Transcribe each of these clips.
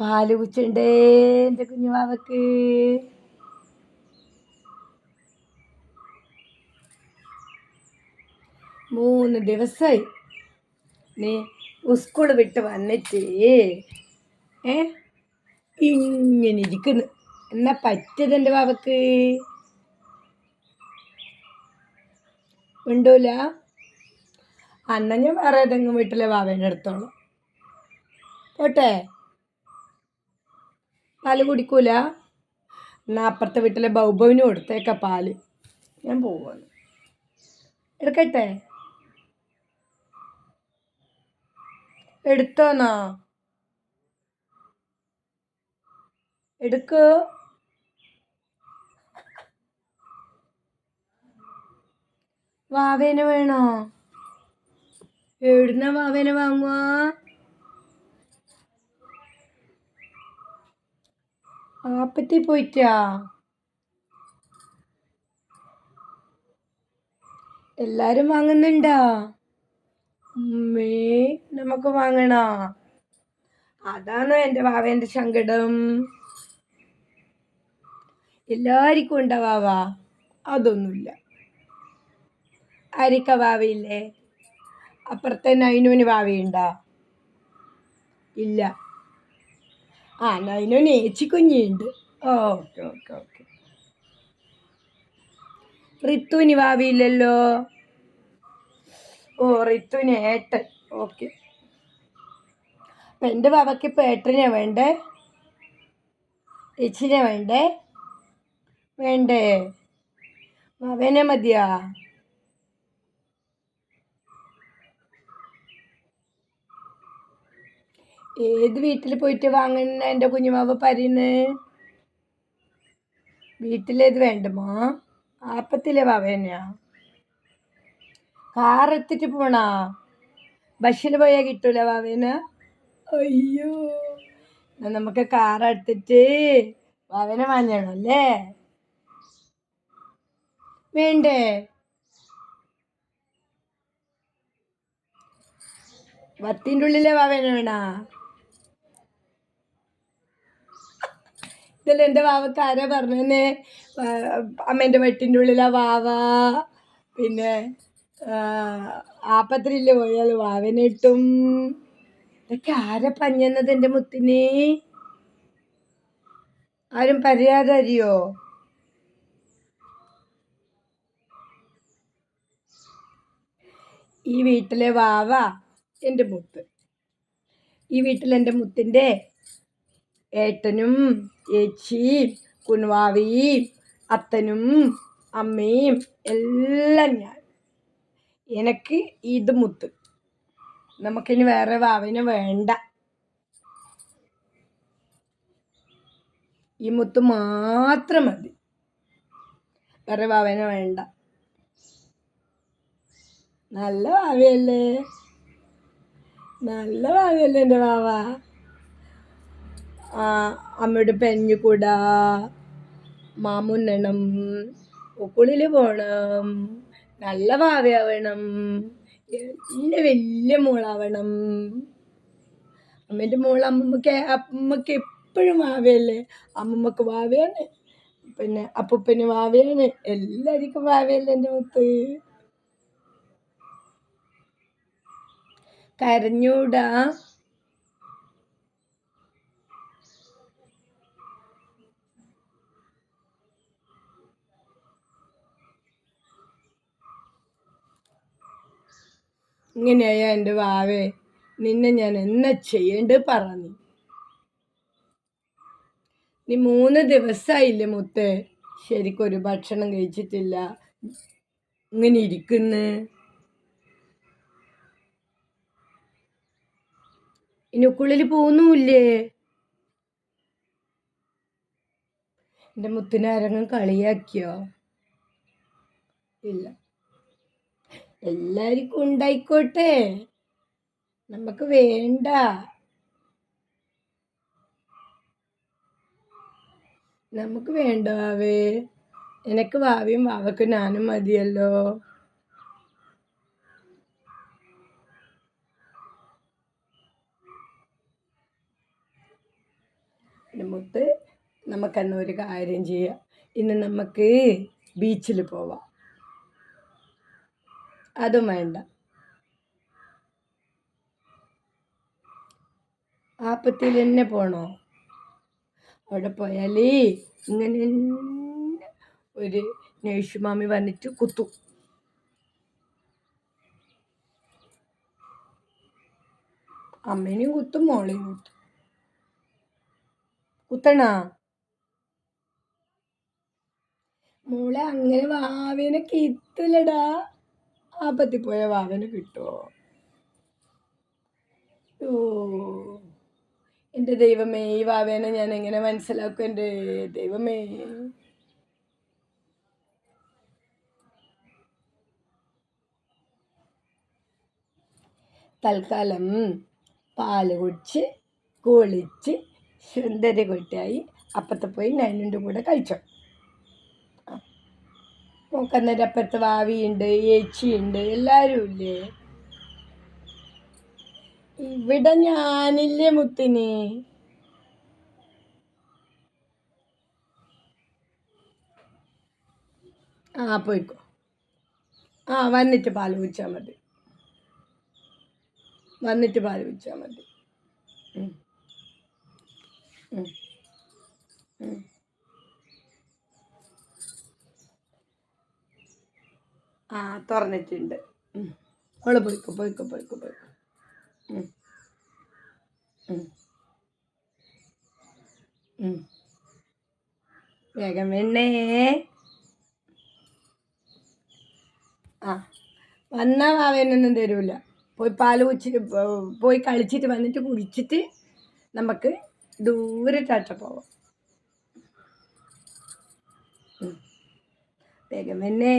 പാൽ കുച്ചുണ്ടേ എന്റെ കുഞ്ഞുമാവക്ക്. മൂന്ന് ദിവസമായി നീ സ്കൂൾ വിട്ട് വന്നിട്ട്. ഏ? ഇങ്ങനെ ഇരിക്കുന്നു. എന്നാ പറ്റിയത് എന്റെ വാവക്ക് ഉണ്ടൂല അന്ന ഞാൻ വേറെ ഏതെങ്കിലും വീട്ടിലെ വാവേനെ എടുത്തോളാം. പോട്ടെ? പാൽ കുടിക്കൂല? എന്നാ അപ്പുറത്തെ വീട്ടിലെ ബൗബവിന് കൊടുത്തേക്ക പാൽ. ഞാൻ പോവാണ്. എടുക്കട്ടെ? എടുത്തോന്നാ എടുക്കോ. വാവേനെ വേണോ? എവിടുന്ന വാവേനെ വാങ്ങുക ആപ്പത്തി പോയിട്ടാ എല്ലാരും വാങ്ങുന്നുണ്ടാ? ഉമ്മേ നമുക്ക് വാങ്ങണോ. അതാണ് എന്റെ വാവേന്റെ സങ്കടം. എല്ലാവർക്കും ഉണ്ടോ വാവ? അതൊന്നുമില്ല. ആരിക്ക വാവയില്ലേ? അപ്പുറത്തെ നൈനുവിന് വാവയുണ്ടോ? ഇല്ല. ആ നൈനുവിന് ഏച്ചി കുഞ്ഞിയുണ്ട് ഓക്കെ ഓക്കെ ഓക്കെ. റിത്തുവിന് ഭാവിയില്ലല്ലോ? ഓ റിത്തുവിന് ഏട്ടൻ. ഓക്കെ. അപ്പം എന്റെ ബാബയ്ക്ക് ഇപ്പോൾ ഏട്ടനെ വേണ്ടേ? ഏച്ചിനെ വേണ്ടേ? വേണ്ടേ? അവനെ മതിയാ? ഏത് വീട്ടിൽ പോയിട്ട് വാങ്ങുന്ന? എന്റെ കുഞ്ഞുമാവ് പറയുന്നത് വീട്ടിലേത് വേണ്ടുമോ ആപ്പത്തിലെ വാവേനെയാ കാർ എത്തിട്ട് പോണാ. ബസ്സിൽ പോയാൽ കിട്ടൂല വാവേന. അയ്യോ. എന്നാ നമുക്ക് കാർ എടുത്തിട്ട് വാവേനെ വാങ്ങണം അല്ലേ? വേണ്ടേ? വത്തിന്റെ ഉള്ളിലെ വാവേന വേണ. ഇതല്ല എന്റെ വാവക്ക് ആരാ പറഞ്ഞേ അമ്മേന്റെ വെട്ടിന്റെ ഉള്ളിലാ വാവ. പിന്നെ ആപ്പത്തിരില്ല പോയാൽ വാവനിട്ടും ഇതൊക്കെ ആരാ പഞ്ഞെന്നത് എന്റെ മുത്തിനെ? ആരും പരിയാതെ അറിയോ ഈ വീട്ടിലെ വാവ എന്റെ മുത്ത്. ഈ വീട്ടിൽ എന്റെ മുത്തിന്റെ ഏട്ടനും ഏച്ചി കുണവാവി അത്തനും അമ്മയും എല്ലാം ഞാൻ. എനിക്ക് ഇത് മുത്ത്. നമുക്കിനി വേറെ വാവിനെ വേണ്ട. ഈ മുത്ത് മാത്രം മതി. വേറെ വാവനെ വേണ്ട. നല്ല ഭാവിയല്ലേ നല്ല ഭാവിയല്ലേ എന്റെ വാവ? അമ്മയുടെ പെഞ്ഞുകുട മാമുന്നണം ഉക്കുളിൽ പോണം നല്ല ഭാവിയാവണം എന്റെ വലിയ മോളാവണം. അമ്മേന്റെ മോൾ അമ്മമ്മക്ക് അമ്മമ്മക്ക് എപ്പോഴും വാവയല്ലേ? അമ്മമ്മക്ക് വാവയാണ്. പിന്നെ അപ്പൂപ്പന് വാവയാണ്. എല്ലാവർക്കും വാവയല്ലേ എന്റെ മുത്ത്. കരഞ്ഞൂടാ. ഇങ്ങനെയായ എന്റെ വാവേ. നിന്നെ ഞാൻ എന്നാ ചെയ്യേണ്ട പറഞ്ഞു നീ. മൂന്ന് ദിവസമായില്ലേ മുത്ത്. ശരിക്കൊരു ഭക്ഷണം കഴിച്ചിട്ടില്ല. ഇങ്ങനെ ഇരിക്കുന്നു. ഇനുക്കുള്ളിൽ പോകുന്നുമില്ലേ എന്റെ മുത്തിനെ ആരെങ്കിലും കളിയാക്കിയോ? ഇല്ല. എല്ലാവർക്കും ഉണ്ടായിക്കോട്ടെ. നമുക്ക് വേണ്ട. നമുക്ക് വേണ്ട വാവേ. എനിക്ക് വാവിയും വാവക്ക് ഞാനും മതിയല്ലോ. മുത്ത് നമുക്കെന്നാ കാര്യം ചെയ്യാം. ഇന്ന് നമുക്ക് ബീച്ചിൽ പോവാം. അതും വേണ്ട. ആപ്പത്തിൽ തന്നെ പോണോ? അവിടെ പോയാലേ ഇങ്ങനെ ഒരു ഒരു നേഴ്സുമാമി വന്നിട്ട് കുത്തു. അമ്മേനെയും കുത്തും മോളെയും കുത്തും. കുത്തണ? മോളെ അങ്ങനെ വാവേനെ കിട്ടില്ലടാ ആപ്പത്തിൽ പോയ വാവനെ കിട്ടുമോ ഓ എന്റെ ദൈവമേ ഈ വാവേനെ ഞാൻ എങ്ങനെ മനസ്സിലാക്കും എന്റെ ദൈവമേ? തൽക്കാലം പാൽ കുടിച്ച് കുളിച്ച് സുന്ദരി കുട്ടിയായി. അപ്പത്തെ പോയി നൈനിന്റെ കൂടെ കഴിച്ചോ. നോക്കന്നേരം അപ്പുറത്ത് വാവിയുണ്ട് ഏച്ചിയുണ്ട് എല്ലാവരും ഇല്ലേ ഇവിടെ ഞാനില്ലേ മുത്തിന്? ആ പോയിക്കോ. ആ വന്നിട്ട് പാൽ കുടിച്ചാൽ മതി. വന്നിട്ട് പാൽ കുടിച്ചാൽ മതി. ആ തുറന്നിട്ടുണ്ട്. ഉം. അവൾ പോയിക്കോ പോയിക്കോ പോയിക്കോ പോയിക്കോ. വേഗം വേണേ ആ വന്നാ വാവേനൊന്നും തരൂല. പോയി പാൽ കുടിച്ചിട്ട് പോ- പോയി കളിച്ചിട്ട് വന്നിട്ട് കുടിച്ചിട്ട് നമുക്ക് ദൂരെ ടാറ്റ പോവാം. വേഗം വന്നേ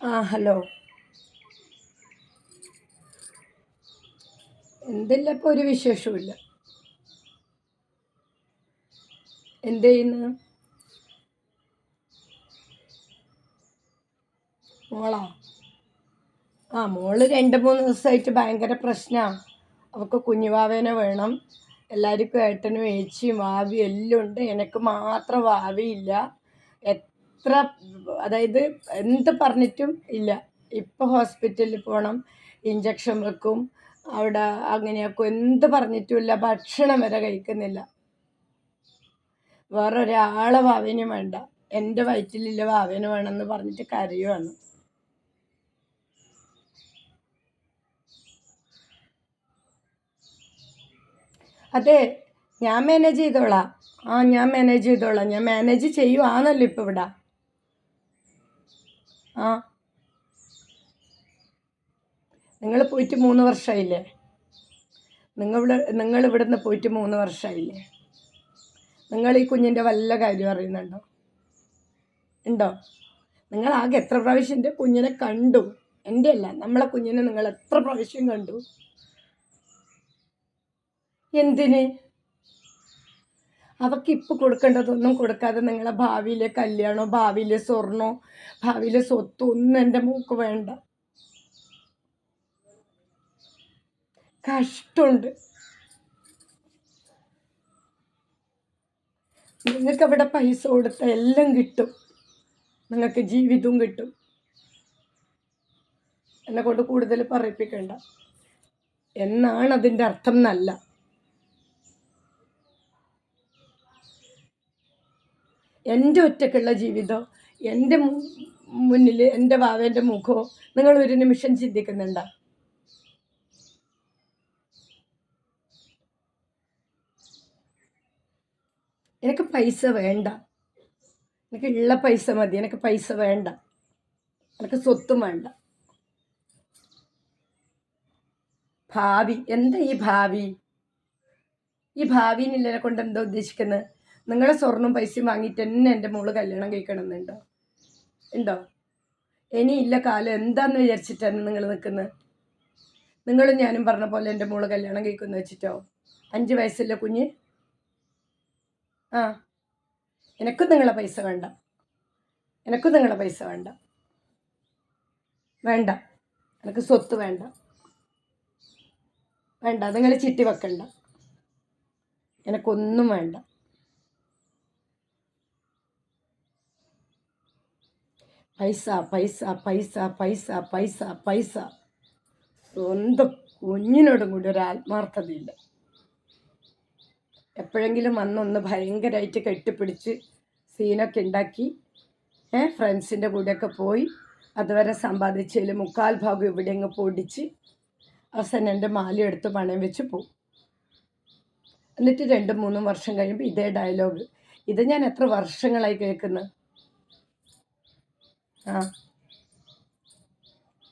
ആ ഹലോ. എന്തില്ല ഇപ്പോൾ ഒരു വിശേഷവുമില്ല. എന്ത് ചെയ്യുന്നു? മോളാ? ആ മോൾ രണ്ട് മൂന്ന് ദിവസമായിട്ട് ഭയങ്കര പ്രശ്നമാണ് അവൾക്ക് കുഞ്ഞുവാവേനെ വേണം. എല്ലാവർക്കും ഏട്ടനും ഏച്ചിയും വാവിയും എല്ലാം ഉണ്ട്. എനിക്ക് മാത്രം വാവിയില്ല. എത്ര അതായത് എന്ത് പറഞ്ഞിട്ടും ഇല്ല. ഇപ്പോൾ ഹോസ്പിറ്റലിൽ പോകണം ഇഞ്ചക്ഷൻ വെക്കും അവിടെ അങ്ങനെയാക്കും എന്ത് പറഞ്ഞിട്ടുമില്ല ഭക്ഷണം വരെ കഴിക്കുന്നില്ല. വേറൊരാളെ വാവേനും വേണ്ട. എന്റെ വയറ്റിലുള്ള വാവേന് വേണമെന്ന് പറഞ്ഞിട്ട് കരയുവാണ്. അതെ ഞാൻ മാനേജ് ചെയ്തോളാം. ആ ഞാൻ മാനേജ് ചെയ്തോളാം. ഞാൻ മാനേജ് ചെയ്യുവാണല്ലോ ഇപ്പോൾ ഇവിടെ? ആ. നിങ്ങൾ പോയിട്ട് മൂന്ന് വർഷമായില്ലേ നിങ്ങളിവിടെ നിങ്ങൾ ഇവിടുന്ന് പോയിട്ട് മൂന്ന് വർഷമായില്ലേ നിങ്ങൾ ഈ കുഞ്ഞിന്റെ വല്ല കാര്യം അറിയുന്നുണ്ടോ? ഉണ്ടോ? നിങ്ങൾ ആകെ എത്ര പ്രാവശ്യം എന്റെ കുഞ്ഞിനെ കണ്ടു? എന്റെ അല്ല നമ്മളെ കുഞ്ഞിനെ നിങ്ങൾ എത്ര പ്രാവശ്യം കണ്ടു? എന്തിന്? അവർക്ക് ഇപ്പം കൊടുക്കേണ്ടതൊന്നും കൊടുക്കാതെ നിങ്ങളെ ഭാവിയിലെ കല്യാണോ ഭാവിയിലെ സ്വർണോ ഭാവിയിലെ സ്വത്തോ ഒന്നും എന്റെ മൂക്ക് വേണ്ട. കഷ്ടമുണ്ട്. നിങ്ങൾക്ക് അവിടെ പൈസ കൊടുത്ത എല്ലാം കിട്ടും. നിങ്ങൾക്ക് ജീവിതവും കിട്ടും. എന്നെ കൊണ്ട് കൂടുതൽ പറയിപ്പിക്കണ്ട. എന്നാണ് അതിന്റെ അർത്ഥം എന്നല്ല. എന്റെ ഒറ്റക്കുള്ള ജീവിതം എന്റെ മുന്നിൽ എന്റെ വാവേന്റെ മുഖമോ നിങ്ങൾ ഒരു നിമിഷം ചിന്തിക്കുന്നുണ്ടോ? എനിക്ക് പൈസ വേണ്ട. എനിക്ക് ഉള്ള പൈസ മതി. എനിക്ക് പൈസ വേണ്ട. എനിക്ക് സ്വത്തും വേണ്ട. ഭാവി. എന്താ ഈ ഭാവി? ഈ ഭാവിനില്ലെ കൊണ്ട് എന്താ ഉദ്ദേശിക്കുന്നത് നിങ്ങളെ സ്വർണം പൈസയും വാങ്ങിയിട്ട് തന്നെ എന്റെ മോൾ കല്യാണം കഴിക്കണമെന്നുണ്ടോ? ഉണ്ടോ? ഇല്ല കാലം എന്താന്ന് വിചാരിച്ചിട്ടാണ് നിങ്ങൾ നിൽക്കുന്നത്? നിങ്ങളും ഞാനും പറഞ്ഞ പോലെ എന്റെ മോൾ കല്യാണം കഴിക്കുമെന്ന് വെച്ചിട്ടോ? അഞ്ച് വയസ്സല്ല കുഞ്ഞ്? ആ. എനക്കും നിങ്ങളെ പൈസ വേണ്ട. എനക്കും നിങ്ങളെ പൈസ വേണ്ട. വേണ്ട. എനിക്ക് സ്വത്ത് വേണ്ട. വേണ്ട. നിങ്ങൾ ചിട്ടി വെക്കണ്ട. എനക്കൊന്നും വേണ്ട. പൈസ പൈസ പൈസ പൈസ പൈസ പൈസ. സ്വന്തം കുഞ്ഞിനോടും കൂടി ഒരു ആത്മാർത്ഥതയില്ല. എപ്പോഴെങ്കിലും വന്നൊന്ന് ഭയങ്കരമായിട്ട് കെട്ടിപ്പിടിച്ച് സീനൊക്കെ ഉണ്ടാക്കി ഫ്രണ്ട്സിന്റെ കൂടെയൊക്കെ പോയി അതുവരെ സമ്പാദിച്ചതിൽ മുക്കാൽ ഭാഗം ഇവിടെ അങ്ങ് പൊടിച്ച് അവസാനം എന്റെ മാലി എടുത്ത് പണയം വെച്ച് പോകും എന്നിട്ട് രണ്ടും മൂന്നും വർഷം കഴിയുമ്പോൾ ഇതേ ഡയലോഗ് ഇത് ഞാൻ എത്ര വർഷങ്ങളായി കേൾക്കുന്നത് ആ.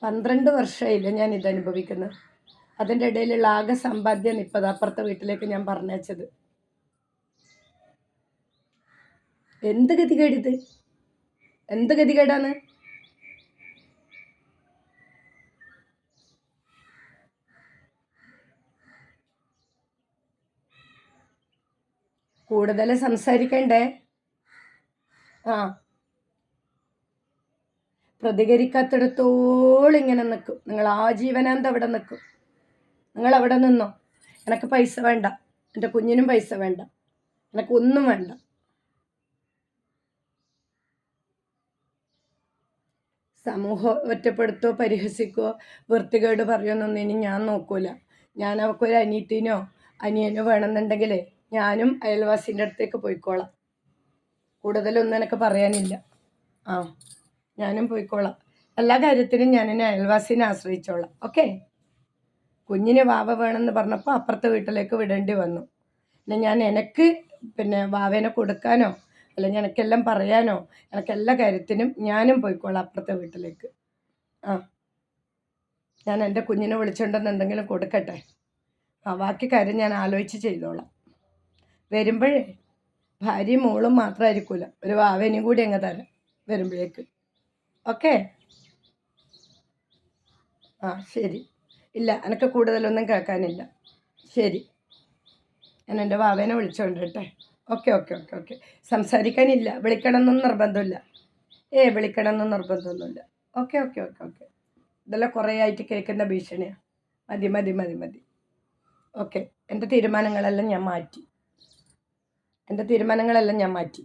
പന്ത്രണ്ട് വർഷമായില്ല ഞാൻ ഇത് അനുഭവിക്കുന്നത്. അതിന്റെ ഇടയിലുള്ള ആകെ സമ്പാദ്യം ഇപ്പം അപ്പുറത്തെ വീട്ടിലേക്ക് ഞാൻ പറഞ്ഞയച്ചത്. എന്ത് ഗതികേടിത്? എന്ത് ഗതികേടാണ്? കൂടുതൽ സംസാരിക്കണ്ടേ? ആ. പ്രതികരിക്കാത്തിടത്തോളം ഇങ്ങനെ നിൽക്കും. നിങ്ങൾ ആജീവനാന്ത അവിടെ നിൽക്കും. നിങ്ങൾ അവിടെ നിന്നോ? എനിക്ക് പൈസ വേണ്ട. എന്റെ കുഞ്ഞിനും പൈസ വേണ്ട. എനിക്ക് ഒന്നും വേണ്ട. സമൂഹം ഒറ്റപ്പെടുത്തോ പരിഹസിക്കോ വൃത്തികേട് പറയുമെന്നൊന്നും ഇനി ഞാൻ നോക്കൂല. ഞാൻ അവൾക്കൊരു അനിയത്തിനോ അനിയനോ വേണമെന്നുണ്ടെങ്കിൽ ഞാനും അയൽവാസിന്റെ അടുത്തേക്ക് പോയിക്കോളാം. കൂടുതലൊന്നും എനിക്ക് പറയാനില്ല. ആ. ഞാനും പോയിക്കോളാം. എല്ലാ കാര്യത്തിനും ഞാൻ എന്നെ അയൽവാസിനെ ആശ്രയിച്ചോളാം. ഓക്കെ? കുഞ്ഞിന് വാവ വേണമെന്ന് പറഞ്ഞപ്പോൾ അപ്പുറത്തെ വീട്ടിലേക്ക് വിടേണ്ടി വന്നു. പിന്നെ ഞാൻ എനിക്ക് പിന്നെ വാവേനെ കൊടുക്കാനോ അല്ലെങ്കിൽ എനിക്കെല്ലാം പറയാനോ എനിക്ക് എല്ലാ കാര്യത്തിനും ഞാനും പോയിക്കോളാം അപ്പുറത്തെ വീട്ടിലേക്ക്. ആ. ഞാൻ എന്റെ കുഞ്ഞിനെ വിളിച്ചുകൊണ്ടെന്ന് എന്തെങ്കിലും കൊടുക്കട്ടെ? ആ ബാക്കി കാര്യം ഞാൻ ആലോചിച്ച് ചെയ്തോളാം. വരുമ്പോഴേ ഭാര്യയും മോളും മാത്രമായിരിക്കില്ല ഒരു വാവേനെയും കൂടി അങ്ങ് തരാം വരുമ്പോഴേക്ക്. ഓക്കെ? ആ ശരി. ഇല്ല എനിക്ക് കൂടുതലൊന്നും കേൾക്കാനില്ല. ശരി. ഞാൻ എന്റെ വാവേനെ വിളിച്ചോണ്ട് കേട്ടെ ഓക്കെ ഓക്കെ ഓക്കെ ഓക്കെ. സംസാരിക്കാനില്ല. വിളിക്കണമെന്നൊന്നും നിർബന്ധമില്ല. ഏ വിളിക്കണമെന്നും നിർബന്ധമൊന്നുമില്ല. Okay okay okay okay. ഇതെല്ലാം കുറേ ആയിട്ട് കേൾക്കുന്ന ഭീഷണിയാണ് മതി മതി മതി മതി. ഓക്കെ എന്റെ തീരുമാനങ്ങളെല്ലാം ഞാൻ മാറ്റി. എന്റെ തീരുമാനങ്ങളെല്ലാം ഞാൻ മാറ്റി.